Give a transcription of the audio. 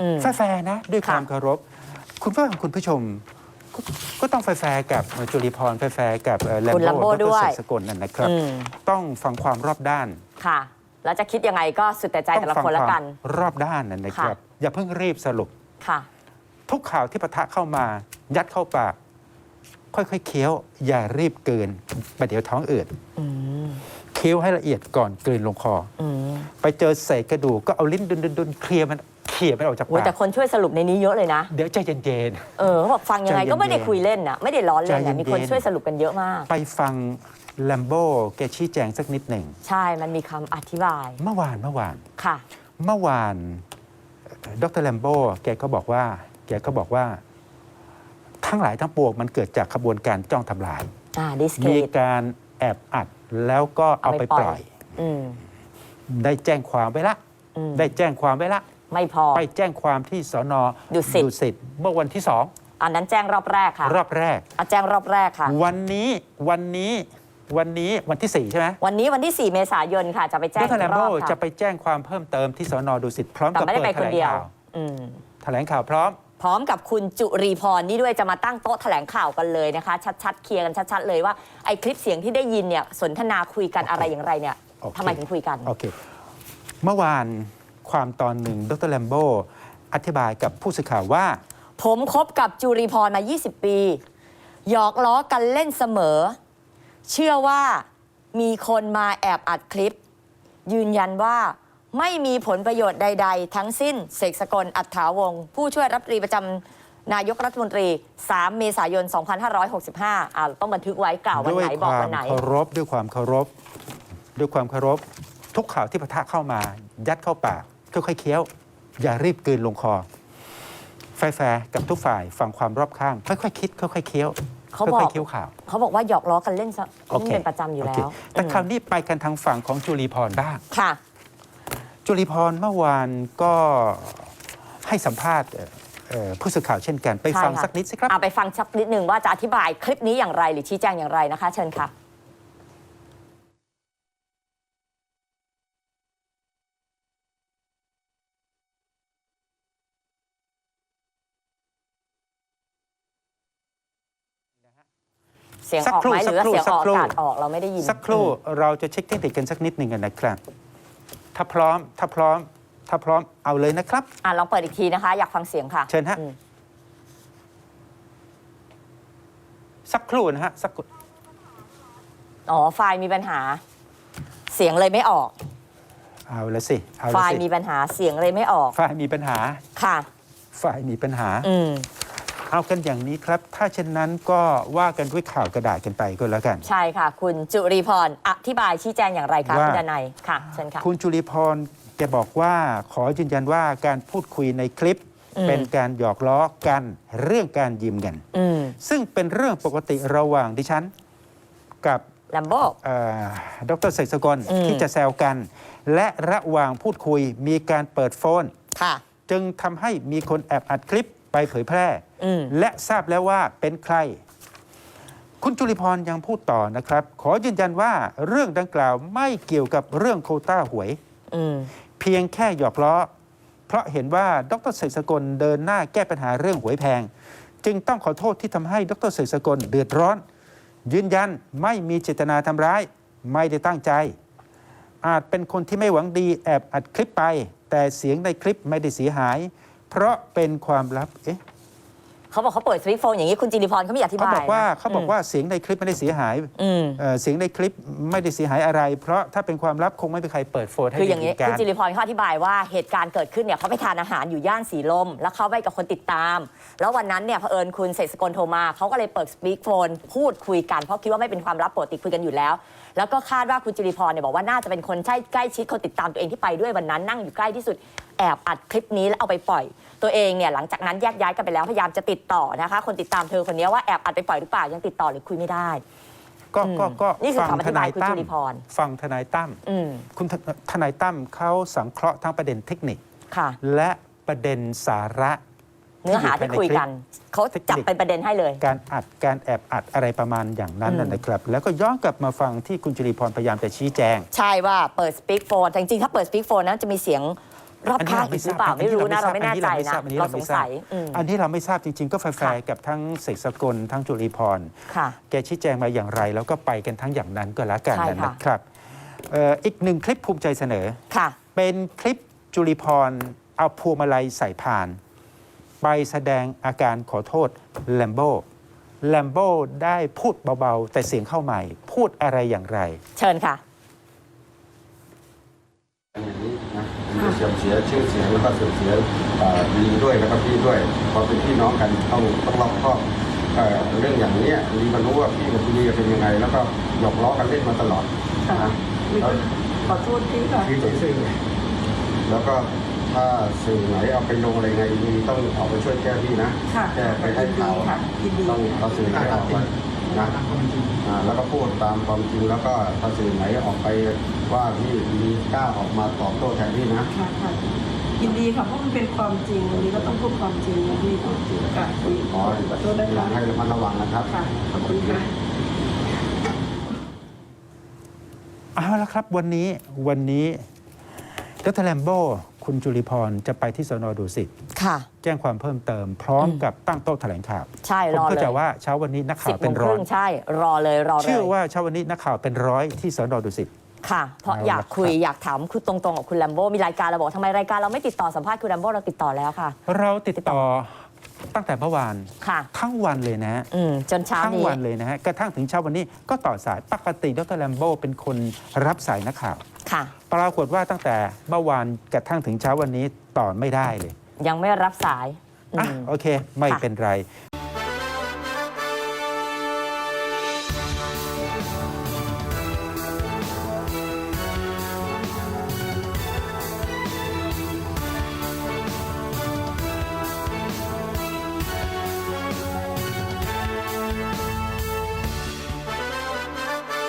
อืมแฟร์ๆนะ ด้วยค่ะความเคารพ คุณผู้ฟังคุณผู้ชมก็ก็ต้องแฟร์ๆกับจุลิพรแฟร์ๆกับแลมคุณโบ้ Lambo ดด้รวยเสกสกลนั่นนะครับอืมต้องฟังความรอบด้านค่ะ แล้วจะคิดยังไงก็สุดแต่ใจต้แต่องละฟัคนคละวามกัน รอบด้านนั่นนะครับค่ะอย่าเพิ่งรีบสรุปค่ะ ทุกข่าวที่ปะทะเข้ามา ยัดเข้าปากค่อยๆเคี้ยว อย่ารีบเกินประเดี๋ยวท้องอืดอืมเคี้ยวให้ละเอียดก่อนกลืนลงคออืมไปเจอเศษกระดูกก็เอาลิ้นดุนๆๆเคลียร์มันเขี่ยมันออกจากโอ้ยปากแต่คนช่วยสรุปในนี้เยอะเลยนะ เดี๋ยวใจเย็น เออเขาบอกฟังยังไงใจเย็นๆก็ไม่ได้คุยเล่นนะไม่ได้ล้อเล่นใจเย็นะนๆ มีคนช่วยสรุปกันเยอะมาก ๆ ไปฟังแลมโบ้แกชี้แจงสักนิดหนึ่งใช่มันมีคำอธิบายเมื่อวานเมื่อวาน ค่ะ เมื่อวานดรแลมโบ้แกก็บอกว่า แกก็บอกว่า ทั้งหลายทั้งปวงมันเกิดจากขบวนการจ้องทำลาย อ่าดิสเคมีทการแอบอัดแล้วก็เอาไปปล่อยอืมได้แจ้งความไว้ละ อืมได้แจ้งความไว้ละ ไม่พอ ไปแจ้งความที่สอนอดุสิต สิตเมื่อวันที่สองอันนั้นแจ้งรอบแรกค่ะรอบแรก อะแจ้งรอบแรกค่ะ วันนี้วันนี้วันนี้วันที่สี่ใช่ไหมวันนี้วันที่ 4 เมษายนค่ะ จะไปแจ้ดงรแลมรโบ้อบค่ะจะไปแจ้งความเพิ่มเติมที่สอนอดุสิตพร้อมแต่กับไม่ได้เปิไปดแถคนลงเดียว ข่าวอืม แถลงข่าวพร้อม พร้อมกับคุณจุรีพรนี่ด้วยจะมาตั้งโต๊ะแถลงข่าวกันเลยนะคะ ชัดๆ เคลียร์กันชัดๆ เลยว่าไอ้คลิปเสียงที่ได้ยินเนี่ยสนทนาคุยกันอะไรอย่างไรเนี่ยโอเค ทำไมถึงคุยกัน โอเค เมื่อวาน ความตอนหนึ่งดรแลมโบ้อธิบายกับผู้สื่อข่าวว่า ผมคบกับจุรีพรมา 20 ปี หยอกล้อกันเล่นเสมอ เชื่อว่ามีคนมาแอบอัดคลิป ยืนยันว่าไม่มีผลประโยชน์ใด ๆ ทั้งสิ้นเสกสกลอัฏฐาวงศ์ผู้ช่วยรัฐมนตรีประจำนายกรัฐมนตรี 3 เมษายน 2565อ่าต้องบันทึกไว้กล่าววันด้วยไหนคบอกวาวัมนไหนเคารพด้วยความเคารพ ด้วยความเคารพ ทุกข่าวที่ปะทะเข้ามา ยัดเข้าปาก ค่อยๆเคี้ยว อย่ารีบกลืนลงคอ แฟร์ๆกับทุกฝ่ายฟังความรอบข้าง ค่อยๆคิด ค่อยๆเคี้ยวเขาบอก ค่อยๆเคี้ยวข่าว เขาบอกว่าหยอกล้อกันเล่นซะโอเคเป็นประจำอยู่โอแล้เควแต่อืมคราวนี้ไปกันทางฝั่งของจุลีพรบ้าง ค่ะ จุลีพรเมื่อวานก็ให้สัมภาษณ์เอ่อเอ่อผู้สื่อข่าวเช่นกัน ไปใช่ฟังค่ะ สักนิดสิครับ เอาไปฟังชักนิดหนึ่งว่าจะอธิบายคลิปนี้อย่างไรหรือชี้แจงอย่างไรนะคะ เชิญค่ะ เสียงสักออกครู่ไหมหรือว่าสักครู่เสียงออกสักครู่อากาศออกเราไม่ได้ยิน สักครู่อืมเราจะเช็คเทคนิคกันสักนิดหนึ่งกันนะครับ ถ้าพร้อมถ้าพร้อม ถ้าพร้อมเอาเลยนะครับ อะลองเปิดอีกทีนะคะ อยากฟังเสียงค่ะเชิญฮะ อืมสักครู่นะฮะสักครู่อ๋อไฟล์มีปัญหา เสียงเลยไม่ออก เอาละสิเอาไฟละล์สิมีปัญหาเสียงเลยไม่ออกฝ่ายมีปัญหาค่ะฝ่ายมีปัญหา อืม เอากันอย่างนี้ครับ ถ้าเช่นนั้นก็ว่ากันด้วยข่าวกระดาษกันไปก็แล้วกัน ใช่ค่ะ คุณจุรีพรอธิบายชี้แจงอย่างไรคะว่าคุณดนัยค่ะเชิญค่ะคุณจุลีพรแกบอกว่าขอยืนยันว่าการพูดคุยในคลิปอืมเป็นการหยอกล้อกันเรื่องการยืมเงินอืมซึ่งเป็นเรื่องปกติระหว่างดิฉัน กับแลมโบ้เอ่อดรเสกสกลอืมที่จะแซวกัน และระหว่างพูดคุยมีการเปิดโฟนค่ะจึงทำให้มีคนแอบอัดคลิป ไปเผยแพร่ อืม และทราบแล้วว่าเป็นใคร คุณจุลิพรยังพูดต่อนะครับ ขอยืนยันว่าเรื่องดังกล่าวไม่เกี่ยวกับเรื่องโควต้าหวย อืม เพียงแค่หยอกล้อ เพราะเห็นว่าดรเสกสกลเดินหน้าแก้ปัญหาเรื่องหวยแพง จึงต้องขอโทษที่ทำให้ดรเสกสกลเดือดร้อน ยืนยันไม่มีเจตนาทำร้าย ไม่ได้ตั้งใจ อาจเป็นคนที่ไม่หวังดีแอบอัดคลิปไป แต่เสียงในคลิปไม่ได้เสียหาย เพราะเป็นความลับเอ๊ะ เขาบอกเขาเปิดสวิตช์โฟนอย่างนี้คุณจิริพรเขาไม่อธิเขาบายบอกว่านะเขาบอกว่าเสียงในคลิปไม่ได้เสียหายอืมเอ่อเสียงในคลิปไม่ได้เสียหายอะไร เพราะถ้าเป็นความลับคงไม่มีใครเปิดโฟนให้คืออย่างนี้นี้กัคุณนจิริพรเขาอธิบายว่าเหตุการณ์เกิดขึ้นเนี่ยเขาไปทานอาหารอยู่ย่านสีลม แล้วเขาไปกับคนติดตาม แล้ววันนั้นเนี่ยเผอิญคุณเสกสกลโทรมาเขาก็เลยเปิดสปีกโฟนพูดคุยกันเพราะคิดว่าไม่เป็นความลับปกติคุยกันอยู่แล้ว แล้วก็คาดว่าคุณจิริพรเนี่ยบอกว่าน่าจะเป็นคนใช่ใกล้ชิดคนติดตามตัวเองที่ไปด้วยวันนั้นนั่งอยู่ใกล้ที่สุดแอบอัดคลิปนี้แล้วเอาไปปล่อย ตัวเองเนี่ยหลังจากนั้นแยกย้ายกันไปแล้วพยายามจะติดต่อนะคะ คนติดตามเธอคนนี้ว่าแอบอัดไปปล่อยหรือเปล่ายังติดต่อหรือคุยไม่ได้ ก็อืมก็ก็นี่คือฟังคำอทธิบานายยคุณตั้จุมลิพรฟังทนายตั้มอืมคุณททนายตั้มเขาสังเคราะห์ทั้งประเด็นเทคนิคค่ะและประเด็นสาระเนื้อหาที่คุยกัน เขาจับเป็นประเด็นให้เลย การอัดการแอบอัดอะไรประมาณอย่างนั้นอืมนะนะครับ แล้วก็ย้อนกลับมาฟังที่คุณจุลีพรพยายามจะชี้แจง ใช่ว่าเปิดสปีกโฟนแต่จริงๆถ้าเปิดสปีกโฟนนั้นจะมีเสียง รอบข้างอีกหรือเปล่าไม่รู้นะเราไม่แน่ใจนะอันนี้เราเราสไม่งทราสับยอืมอันนี้เราไม่ทราบจริง ๆ ก็แฟค่ะร์ๆกับทั้งเสกสกลทั้งจุลีพรค่ะแกชี้แจงมาอย่างไร แล้วก็ไปกันทั้งอย่างนั้นก็แล้วกันใช่ค่ะนะครับเอ่ออีกหนึ่งคลิปภูมิใจเสนอค่ะเป็นคลิปจุลีพรเอาพวงมาลัยใส่พาน ไปแสดงอาการขอโทษแลมโบ้แลมโบ้ได้พูดเบา ๆ แต่เสียงเข้าใหม่ พูดอะไรอย่างไร เชิญค่ะ เสื่อมเสียชื่อเสียงแล้วก็เสื่อมเสียเอ่อลีด้วยแล้วก็พี่ด้วยพอเป็นพี่น้องกันต้องต้องรอบคอบเอ่อเรื่องอย่างเนี้ยลีมันรู้ว่าพี่กับพี่ลีเป็นยังไง แล้วก็หยอกล้อกันเล่นมาตลอดนะแล้วขอโทษที่ค่ะพี่สื่อแล้วก็ถ้าสื่อไหนเอาไปลงอะไรไงลีต้องเอาไปช่วยแก้พี่นะค่ะแก้ไปให้ข่าวค่ะยินดีต้องเอาสื่อไหนออกไป นะอ่าแล้วก็พูดตามความจริงแล้วก็ถ้าสื่อไหนออกไปว่าพี่ลีกล้าออกมาตอบโต้แทนพี่นะ ค่ะค่ะยินดีค่ะเพราะมันเป็นความจริงวันนี้ก็ต้องพูดความจริงนะพี่ค่ะขอขอโทษนะอยาคะกให้ระมัดระวังนะครับ ค่ะขอบคุณค่ะ เอาละครับวันนี้วันนี้ดรแลมโบ้ คุณจุลิพรจะไปที่สนดุสิตค่ะ แจ้งความเพิ่มเติม พร้อมอืมกับตั้งโต๊ะแถลงข่าวใช่ผมรอเข้าเลใจยว่าเช้าวันนี้นักสิข่าบวโมเป็นงคร้อรึ่ยงใช่ รอเลยรอเลยเชื่อว่าเช้าวันนี้นักข่าวเป็นร้อยที่สนดุสิต ค่ะ เพราะเอาละอยากคุยครับ อยากถามคุณตรงๆกับคุณแลมโบ้มีรายการเราบอกทำไมรายการเราไม่ติดต่อสัมภาษณ์คุณแลมโบ้เราติดต่อแล้วค่ะ เราติดต่อตั้งแต่เมื่อวานค่ะ ทั้งวันเลยนะอืมจนเช้าทั้งนี้ วันเลยนะฮะกระทั่งถึงเช้าวันนี้ก็ต่อสายปกติดรแลมโบ้เป็นคนรับสายนักข่าว ค่ะปรากฏว่าตั้งแต่เมื่อวานกระทั่งถึงเช้าวันนี้ต่อไม่ได้เลย ยังไม่รับสายอือะมโอเค ไม่ค่ะเป็นไร